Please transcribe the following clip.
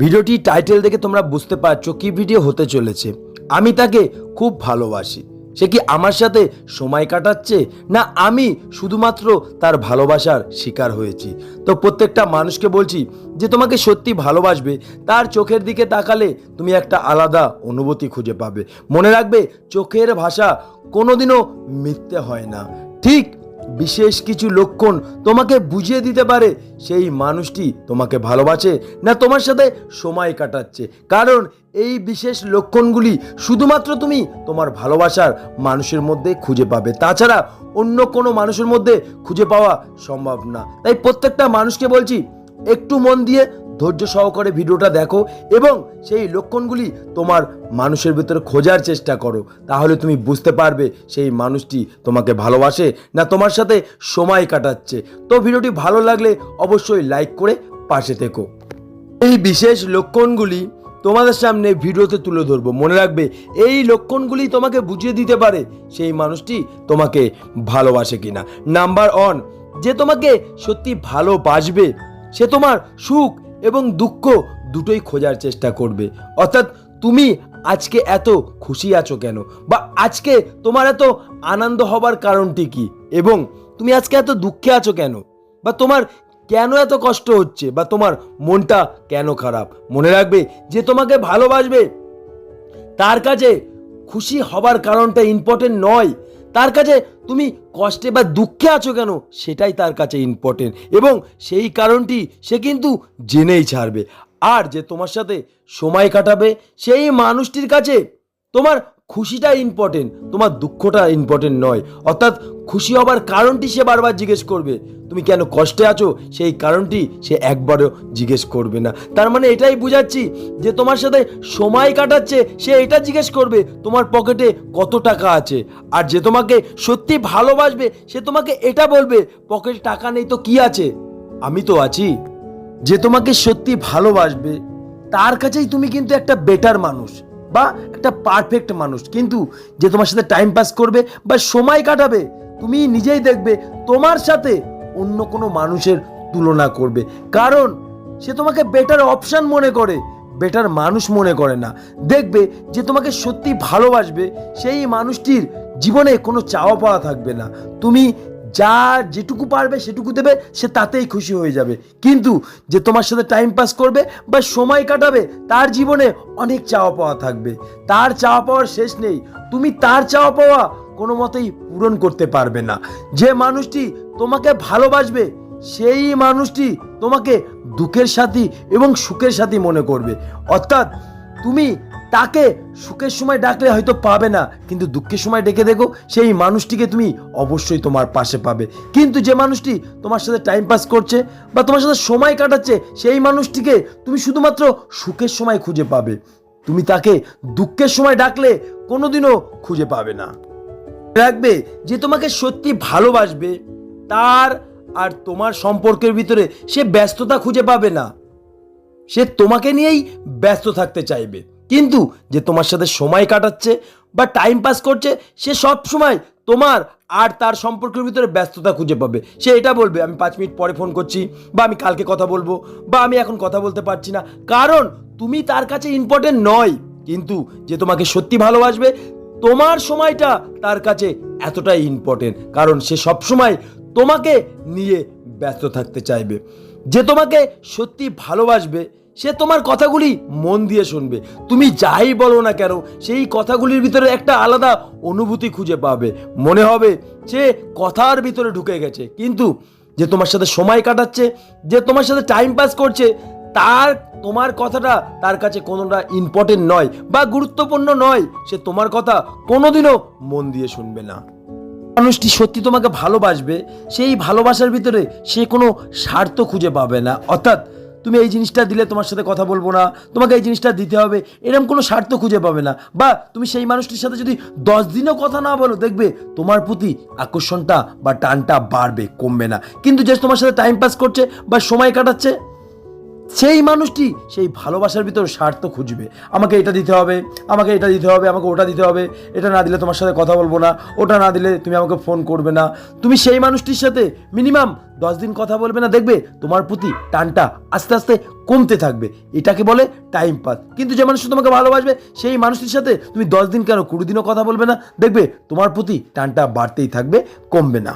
ভিডিওটি টাইটেল দেখে তোমরা বুঝতে পারছ কি ভিডিও হতে চলেছে। আমি তাকে খুব ভালোবাসি। সে কি আমার সাথে সময় কাটাচ্ছে? না, আমি শুধুমাত্র তার ভালোবাসার শিকার হয়েছি। তো প্রত্যেকটা মানুষকে বলছি যে, তোমাকে সত্যি ভালোবাসবে, তার চোখের দিকে তাকালে তুমি একটা আলাদা অনুভূতি খুঁজে পাবে। মনে রাখবে, চোখের ভাষা কোনোদিনও মিথ্যে হয় না। ঠিক বিশেষ কিছু লক্ষণ তোমাকে বুঝিয়ে দিতে পারে। সেই মানুষটি তোমাকে ভালোবাসে না তোমার সাথে সময় কাটাচ্ছে। কারণ এই বিশেষ লক্ষণগুলি শুধুমাত্র তুমি তোমার ভালোবাসার মানুষের মধ্যে খুঁজে পাবে। তাছাড়া অন্য কোনো মানুষের মধ্যে খুঁজে পাওয়া সম্ভব না। তাই প্রত্যেকটা মানুষকে বলছি, একটু মন দিয়ে ধৈর্য সহকারে ভিডিওটা দেখো এবং সেই লক্ষণগুলি তোমার মানুষের ভিতরে খোঁজার চেষ্টা করো। তাহলে তুমি বুঝতে পারবে সেই মানুষটি তোমাকে ভালোবাসে না তোমার সাথে সময় কাটাচ্ছে। তো ভিডিওটি ভালো লাগলে অবশ্যই লাইক করে পাশে থেকো। এই বিশেষ লক্ষণগুলি তোমাদের সামনে ভিডিওতে তুলে ধরবো। মনে রাখবে, এই লক্ষণগুলি তোমাকে বুঝিয়ে দিতে পারে সেই মানুষটি তোমাকে ভালোবাসে কিনা। নাম্বার অন যে তোমাকে সত্যি ভালোবাসবে, সে তোমার সুখ এবং দুঃখ দুটোই খোঁজার চেষ্টা করবে। অর্থাৎ তুমি আজকে এত খুশি আছো কেন? বা আজকে তোমার এত আনন্দ হবার কারণটি কি? এবং তুমি আজকে এত দুঃখে আছো কেন? বা তোমার কেন এত কষ্ট হচ্ছে? বা তোমার মনটা কেন খারাপ? মনে রাখবে যে তোমাকে ভালোবাসবে। তার কাছে খুশি হবার কারণটা ইম্পর্টেন্ট নয়। তার কাছে তুমি কষ্টে বা দুঃখে আছো কেন? সেটাই তার কাছে ইম্পর্টেন্ট এবং সেই কারণটি সে কিন্তু জেনেই ছাড়বে। আর যে তোমার সাথে সময় কাটাবে, সেই মানুষটির কাছে তোমার খুশিটা ইম্পর্টেন্ট তোমার দুঃখটা ইম্পর্টেন্ট নয়। অর্থাৎ খুশি হবার কারণটি সে বারবার জিজ্ঞেস করবে। তুমি কেন কষ্টে আছো? সেই কারণটি সে একবারও জিজ্ঞেস করবে না। তার মানে এটাই বুঝাচ্ছি যে তোমার সাথে সময় কাটাচ্ছে, সে এটা জিজ্ঞেস করবে, তোমার পকেটে কত টাকা আছে? আর যে তোমাকে সত্যি ভালোবাসবে, সে তোমাকে এটা বলবে, পকেটে টাকা নেই তো কি আছে? আমি তো আছি। যে তোমাকে সত্যি ভালোবাসবে, তার কাছেই তুমি কিন্তু একটা বেটার মানুষ বা একটা পারফেক্ট মানুষ। কিন্তু যে তোমার সাথে টাইম পাস করবে বা সময় কাটাবে তুমি নিজেই দেখবে তোমার সাথে অন্য কোনো মানুষের তুলনা করবে। কারণ সে তোমাকে বেটার অপশান মনে করে বেটার মানুষ মনে করে না। দেখবে যে তোমাকে সত্যি ভালোবাসবে, সেই মানুষটির জীবনে কোনো চাওয়া পাওয়া থাকবে না। তুমি যা যেটুকু পারবে সেটুকু দেবে, সে তাতেই খুশি হয়ে যাবে। কিন্তু যে তোমার সাথে টাইম পাস করবে বা সময় কাটাবে, তার জীবনে অনেক চাওয়া পাওয়া থাকবে। তার চাওয়া পাওয়ার শেষ নেই। তুমি তার চাওয়া পাওয়া কোনো মতেই পূরণ করতে পারবে না। যে মানুষটি তোমাকে ভালোবাসবে, সেই মানুষটি তোমাকে দুঃখের সাথী এবং সুখের সাথী মনে করবে। অর্থাৎ তুমি তাকে সুখের সময় ডাকলে হয়তো পাবে না, কিন্তু দুঃখের সময় ডেকে দেখো, সেই মানুষটিকে তুমি অবশ্যই তোমার পাশে পাবে। কিন্তু যে মানুষটি তোমার সাথে টাইম পাস করছে বা তোমার সাথে সময় কাটাচ্ছে, সেই মানুষটিকে তুমি শুধুমাত্র সুখের সময় খুঁজে পাবে। তুমি তাকে দুঃখের সময় ডাকলে কোনোদিনও খুঁজে পাবে না। রাখবে যে তোমাকে সত্যি ভালোবাসবে, তার আর তোমার সম্পর্কের ভিতরে সে ব্যস্ততা খুঁজে পাবে না। সে তোমাকে নিয়েই ব্যস্ত থাকতে চাইবে। কিন্তু যে তোমার সাথে সময় কাটাচ্ছে বা টাইম পাস করছে, সে সব সময় তোমার আর তার সম্পর্কের ভিতরে ব্যস্ততা খুঁজে পাবে। সে এটা বলবে, আমি পাঁচ মিনিট পরে ফোন করছি বা আমি কালকে কথা বলব বা আমি এখন কথা বলতে পারছি না। কারণ তুমি তার কাছে ইম্পর্টেন্ট নয়। কিন্তু যে তোমাকে সত্যি ভালোবাসবে তোমার সময়টা তার কাছে এতটাই ইম্পর্টেন্ট কারণ সে সব সময় তোমাকে নিয়ে ব্যস্ত থাকতে চাইবে। যে তোমাকে সত্যি ভালোবাসবে, সে তোমার কথাগুলি মন দিয়ে শুনবে। তুমি যাই বলো না কেন, সেই কথাগুলির ভিতরে একটা আলাদা অনুভূতি খুঁজে পাবে। মনে হবে সে কথার ভিতরে ঢুকে গেছে, কিন্তু যে তোমার সাথে সময় কাটাচ্ছে, যে তোমার সাথে টাইম পাস করছে তার, তোমার কথাটা তার কাছে কোনোটা ইম্পর্টেন্ট নয় বা গুরুত্বপূর্ণ নয়, সে তোমার কথা কোনোদিনও মন দিয়ে শুনবে না। মানুষটি সত্যি তোমাকে ভালোবাসবে, সেই ভালোবাসার ভিতরে সে কোনো স্বার্থ খুঁজে পাবে না। অর্থাৎ তুমি এই জিনিসটা দিলে তোমার সাথে কথা বলব না, তোমাকে এই জিনিসটা দিতে হবে এরকম কোনো স্বার্থ খুঁজে পাবে না। বা তুমি সেই মানুষটির সাথে যদি দশ দিনও কথা না বলো, দেখবে তোমার প্রতি আকর্ষণটা বা টানটা বাড়বে, কমবে না। কিন্তু যে তোমার সাথে টাইম পাস করছে বা সময় কাটাচ্ছে সেই মানুষটি সেই ভালোবাসার ভিতর স্বার্থ খুঁজবে। আমাকে এটা দিতে হবে, আমাকে এটা দিতে হবে, আমাকে ওটা দিতে হবে। এটা না দিলে তোমার সাথে কথা বলব না, ওটা না দিলে তুমি আমাকে ফোন করবে না। তুমি সেই মানুষটির সাথে মিনিমাম দশ দিন কথা বলবে না, দেখবে তোমার প্রতি টানটা আস্তে আস্তে কমতে থাকবে। এটাকে বলে টাইম পাস কিন্তু যে মানুষ তোমাকে ভালোবাসবে, সেই মানুষটির সাথে তুমি দশ দিন কেন কুড়ি দিনও কথা বলবে না, দেখবে তোমার প্রতি টানটা বাড়তেই থাকবে, কমবে না।